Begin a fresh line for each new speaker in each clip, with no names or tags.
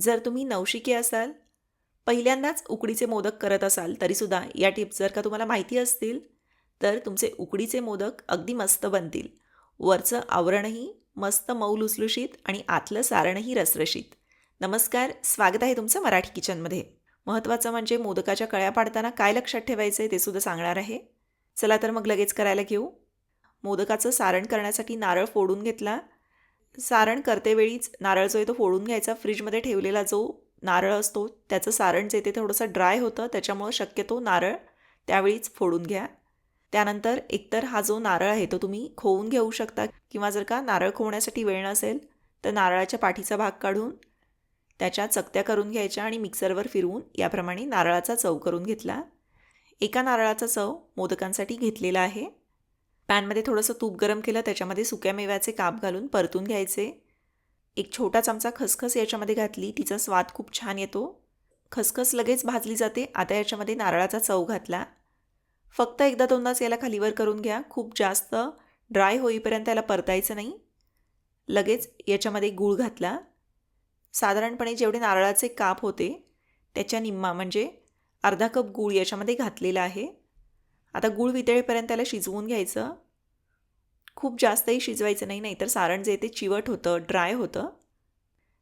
जर तुम्ही नवशिके असाल पहिल्यांदाच उकडीचे मोदक करत असाल तरीसुद्धा या टिप्स जर का तुम्हाला माहिती असतील तर तुमचे उकडीचे मोदक अगदी मस्त बनतील. वरचं आवरणही मस्त मऊ लुसलुशीत आणि आतलं सारणही रसरशीत. नमस्कार स्वागत आहे तुमचं मराठी किचनमध्ये. महत्त्वाचं म्हणजे मोदकाच्या कळ्या पाडताना काय लक्षात ठेवायचं आहे ते सुद्धा सांगणार आहे. चला तर मग लगेच करायला घेऊ. मोदकाचं सारण करण्यासाठी नारळ फोडून घेतला सारण करतेवेळीच नारळ जो आहे तो फोडून घ्यायचा. फ्रीजमध्ये ठेवलेला जो नारळ असतो त्याचं सारण जे ते थोडंसं ड्राय होतं. त्याच्यामुळं शक्यतो नारळ त्यावेळीच फोडून घ्या. त्यानंतर एकतर हा जो नारळ आहे तो तुम्ही खोवून घेऊ शकता किंवा जर का नारळ खोवण्यासाठी वेळ नसेल तर नारळाच्या पाठीचा भाग काढून त्याच्या चकत्या करून घ्यायच्या आणि मिक्सरवर फिरवून याप्रमाणे नारळाचा चव करून घेतला. एका नारळाचा चव मोदकांसाठी घेतलेला आहे. पॅनमध्ये थोडंसं तूप गरम केलं त्याच्यामध्ये सुक्या मेव्याचे काप घालून परतून घ्यायचे. एक छोटा चमचा खसखस याच्यामध्ये घातली तिचा स्वाद खूप छान येतो. खसखस लगेच भाजली जाते आता याच्यामध्ये नारळाचा चव घातला. फक्त एकदा दोनदाच याला खालीवर करून घ्या खूप जास्त ड्राय होईपर्यंत याला परतायचं नाही. लगेच याच्यामध्ये गूळ घातला. साधारणपणे जेवढे नारळाचे काप होते त्याच्या निम्मा म्हणजे अर्धा कप गूळ याच्यामध्ये घातलेला आहे. आता गूळ वितळेपर्यंत त्याला शिजवून घ्यायचं. खूप जास्तही शिजवायचं नाही नाहीतर सारण जे ते चिवट होतं ड्राय होतं.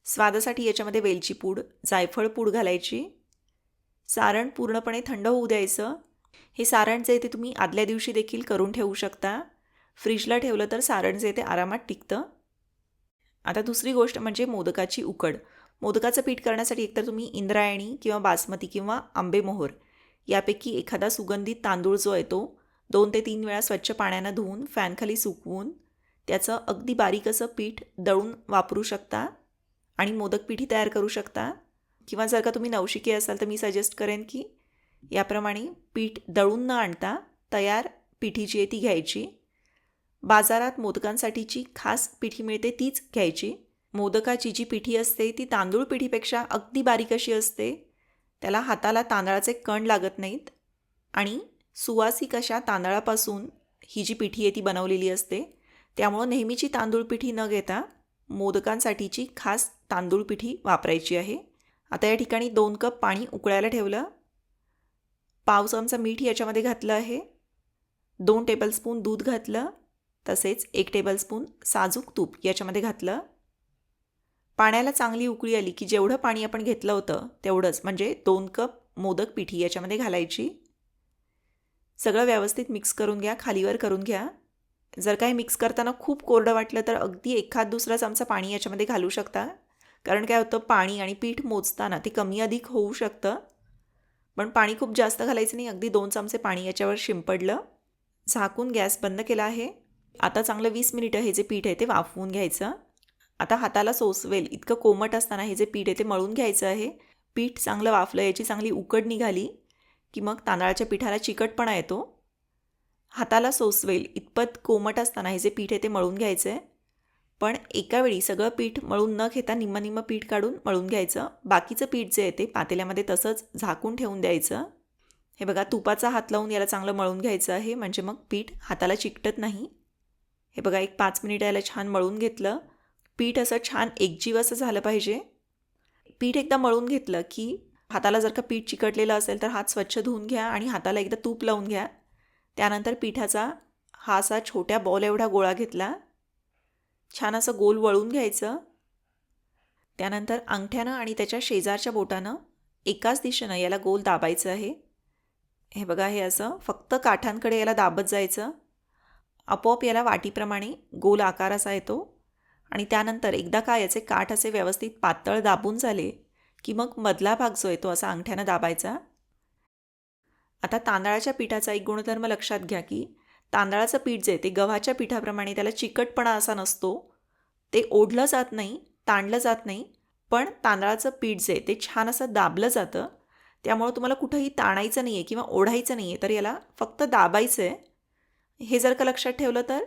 स्वादासाठी याच्यामध्ये वेलची पूड जायफळ पूड घालायची. सारण पूर्णपणे थंड होऊ द्यायचं. हे सारण जे ते तुम्ही आदल्या दिवशी देखील करून ठेवू शकता. फ्रीजला ठेवलं तर सारण जे ते आरामात टिकतं. आता दुसरी गोष्ट म्हणजे मोदकाची उकड. मोदकाचं पीठ करण्यासाठी एकतर तुम्ही इंद्रायणी किंवा बासमती किंवा आंबेमोहोर यापैकी एखादा सुगंधित तांदूळ जो आहे तो दोन ते तीन वेळा स्वच्छ पाण्यानं धुवून फॅनखाली सुकवून त्याचं अगदी बारीक असं पीठ दळून वापरू शकता आणि मोदक पिठी तयार करू शकता. किंवा जर का तुम्ही नवशिके असाल तर मी सजेस्ट करेन की याप्रमाणे पीठ दळून न आणता तयार पिठी जी आहे ती घ्यायची. बाजारात मोदकांसाठीची खास पिठी मिळते तीच घ्यायची. मोदकाची जी पिठी असते ती तांदूळ पिठीपेक्षा अगदी बारीक अशी असते. त्याला हाताला तांदळाचे कण लागत नाहीत आणि सुवासिक अशा तांदळापासून ही जी पिठी आहे ती बनवलेली असते त्यामुळं नेहमीची तांदूळ पिठी न घेता मोदकांसाठीची खास तांदूळ पिठी वापरायची आहे. आता या ठिकाणी दोन कप पाणी उकळायला ठेवलं. पाव चमचा मीठ याच्यामध्ये घातलं आहे. दोन टेबलस्पून दूध घातलं. तसेच एक टेबलस्पून साजूक तूप याच्यामध्ये घातलं. पाण्याला चांगली उकळी आली की जेवढं पाणी आपण घेतलं होतं तेवढंच म्हणजे दोन कप मोदक पिठी याच्यामध्ये घालायची. सगळं व्यवस्थित मिक्स करून घ्या खालीवर करून घ्या. जर काही मिक्स करताना खूप कोरडं वाटलं तर अगदी एखाद दुसरा चमचा पाणी याच्यामध्ये घालू शकता. कारण काय होतं पाणी आणि पीठ मोजताना ते कमी अधिक होऊ शकतं. पण पाणी खूप जास्त घालायचं नाही अगदी दोन चमचे पाणी याच्यावर शिंपडलं. झाकून गॅस बंद केला आहे. आता चांगलं वीस मिनिटं हे जे पीठ आहे ते वाफवून घ्यायचं. आता हाताला सोसवेल इतकं कोमट असताना हे जे पीठ आहे ते मळून घ्यायचं आहे. पीठ चांगलं वाफलं याची चांगली उकड निघाली. की मग तांदळाच्या पिठाला चिकटपणा येतो? हाताला सोसवेल इतपत कोमट असताना हे जे पीठ आहे ते मळून घ्यायचं आहे पण एका वेळी सगळं पीठ मळून न घेता निम्म निम्म पीठ काढून मळून घ्यायचं. बाकीचं पीठ जे आहे ते पातेल्यामध्ये तसंच झाकून ठेवून द्यायचं. हे बघा तुपाचा हात लावून याला चांगलं मळून घ्यायचं आहे. म्हणजे मग पीठ हाताला चिकटत नाही. हे बघा एक पाच मिनिटं याला छान मळून घेतलं. पीठ असं छान एकजीव असं झालं पाहिजे. पीठ एकदा मळून घेतलं की हाताला जर का पीठ चिकटलेलं असेल तर हात स्वच्छ धुवून घ्या आणि हाताला एकदा तूप लावून घ्या. त्यानंतर पिठाचा हा असा छोट्या बॉल एवढा गोळा घेतला. छान असं गोल वळून घ्यायचं. त्यानंतर अंगठ्यानं आणि त्याच्या शेजारच्या बोटानं एकाच दिशेनं याला गोल दाबायचं आहे. हे बघा हे असं फक्त काठांकडे याला दाबत जायचं. आपोआप याला वाटीप्रमाणे गोल आकार असा येतो. आणि त्यानंतर एकदा का याचे काठ असे व्यवस्थित पातळ दाबून झाले की मग मधला भाग जो आहे तो असा अंगठ्यानं दाबायचा. आता तांदळाच्या पिठाचा एक गुणधर्म लक्षात घ्या की तांदळाचं पीठ जे ते गव्हाच्या पिठाप्रमाणे त्याला चिकटपणा असा नसतो. ते ओढलं जात नाही ताणलं जात नाही पण तांदळाचं पीठ जे ते छान असं दाबलं जातं. त्यामुळं तुम्हाला कुठंही ताणायचं नाही आहे किंवा ओढायचं नाही आहे तर याला फक्त दाबायचं आहे हे जर का लक्षात ठेवलं तर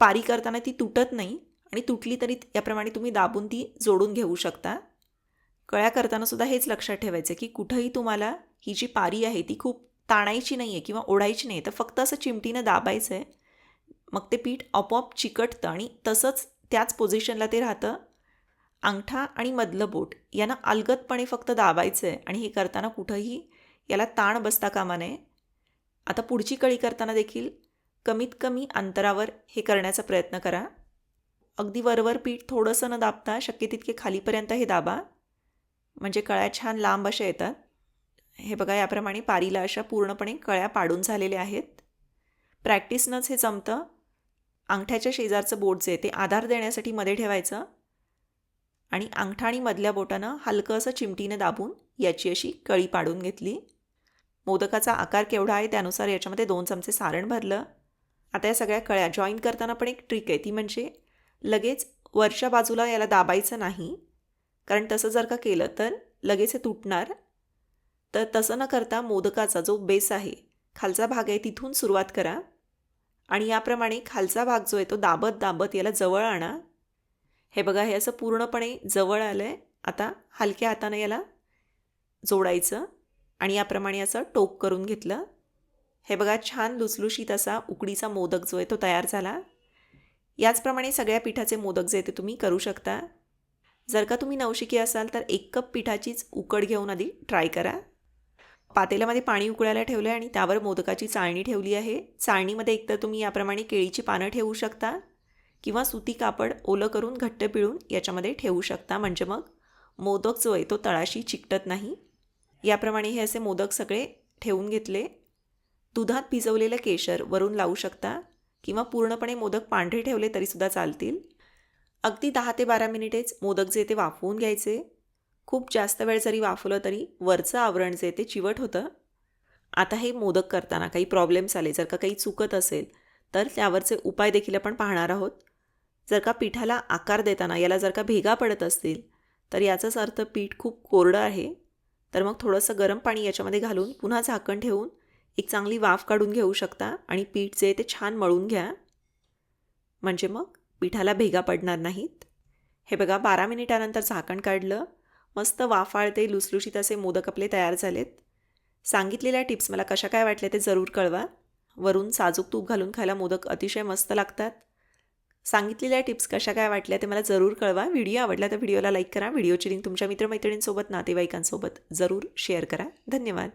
पारी करताना ती तुटत नाही आणि तुटली तरी याप्रमाणे तुम्ही दाबून ती जोडून घेऊ शकता. कळ्या करताना सुद्धा हेच लक्षात ठेवायचं की कुठंही तुम्हाला ही जी पारी आहे ती खूप ताणायची नाही आहे किंवा ओढायची नाही आहे तर फक्त असं चिमटीनं दाबायचं आहे मग ते पीठ आपोआप चिकटतं आणि तसंच त्याच पोझिशनला ते राहतं. अंगठा आणि मधलं बोट यांना अलगदपणे फक्त दाबायचं आहे आणि हे करताना कुठंही याला ताण बसता कामा नये. आता पुढची कळी करताना देखील कमीत कमी अंतरावर हे करण्याचा प्रयत्न करा. अगदी वरवर पीठ थोडंसं न दाबता शक्य तितके खालीपर्यंत हे दाबा. म्हणजे कळ्या छान लांब अशा येतात. हे बघा याप्रमाणे पारीला अशा पूर्णपणे कळ्या पाडून झालेल्या आहेत. प्रॅक्टिसनंच हे जमतं. अंगठ्याच्या शेजारचं बोट जे आहे ते आधार देण्यासाठी मध्ये ठेवायचं. आणि अंगठा आणि मधल्या बोटानं हलकं असं चिमटीनं दाबून याची अशी कळी पाडून घेतली. मोदकाचा आकार केवढा आहे त्यानुसार याच्यामध्ये दोन चमचे सारण भरलं. आता या सगळ्या कळ्या जॉईन करताना पण एक ट्रिक आहे ती म्हणजे लगेच वरच्या बाजूला याला दाबायचं नाही. कारण तसं जर का केलं तर लगेच हे तुटणार. तर तसं न करता मोदकाचा जो बेस आहे खालचा भाग आहे तिथून सुरुवात करा. आणि याप्रमाणे खालचा भाग जो आहे तो दाबत दाबत याला जवळ आणा. हे बघा हे असं पूर्णपणे जवळ आलं आहे आता हलक्या हाताने याला जोडायचं आणि याप्रमाणे असं टोक करून घेतलं. हे बघा छान लुसलुशीत असा उकडीचा मोदक जो आहे तो तयार झाला. याचप्रमाणे सगळ्या पिठाचे मोदक जे ते तुम्ही करू शकता. जर का तुम्ही नवशिकी असाल तर एक कप पिठाचीच उकड घेऊन आधी ट्राय करा. पातेल्यामध्ये पाणी उकळायला ठेवलं आहे आणि त्यावर मोदकाची चाळणी ठेवली आहे. चाळणीमध्ये एकतर तुम्ही याप्रमाणे केळीची पानं ठेवू शकता किंवा सुती कापड ओलं करून घट्ट पिळून याच्यामध्ये ठेवू शकता. म्हणजे मग मोदक जो आहे तो तळाशी चिकटत नाही. याप्रमाणे हे असे मोदक सगळे ठेवून घेतले. दुधात भिजवलेलं केशर वरून लावू शकता किंवा पूर्णपणे मोदक पांढरे ठेवले तरीसुद्धा चालतील. अगदी दहा ते बारा मिनिटेच मोदक जे ते वाफवून घ्यायचे. खूप जास्त वेळ जरी वाफवलं तरी वरचं आवरण जे ते चिवट होतं. आता हे मोदक करताना काही प्रॉब्लेम्स आले जर का काही चुकत असेल तर त्यावरचे उपाय देखील आपण पाहणार आहोत. जर का पिठाला आकार देताना याला जर का भेगा पडत असतील तर याचाच अर्थ पीठ खूप कोरडं आहे. तर मग थोडंसं गरम पाणी याच्यामध्ये घालून पुन्हा झाकण ठेवून एक चांगली वाफ काढून घेऊ शकता आणि पीठ जे ते छान मळून घ्या. म्हणजे मग पिठाला भेगा पडणार नाहीत. हे बघा बारा मिनिटानंतर झाकण काढलं. मस्त वाफाळते लुसलुशीत असे मोदक आपले तयार झालेत. सांगितलेल्या टिप्स मला कशा काय वाटल्या ते जरूर कळवा. वरून साजूक तूप घालून खायला मोदक अतिशय मस्त लागतात. सांगितलेल्या टिप्स कशा काय वाटल्या ते मला जरूर कळवा. व्हिडिओ आवडला तर व्हिडिओला लाईक करा. व्हिडिओची लिंक तुमच्या मित्रमैत्रिणींसोबत नातेवाईकांसोबत जरूर शेअर करा. धन्यवाद.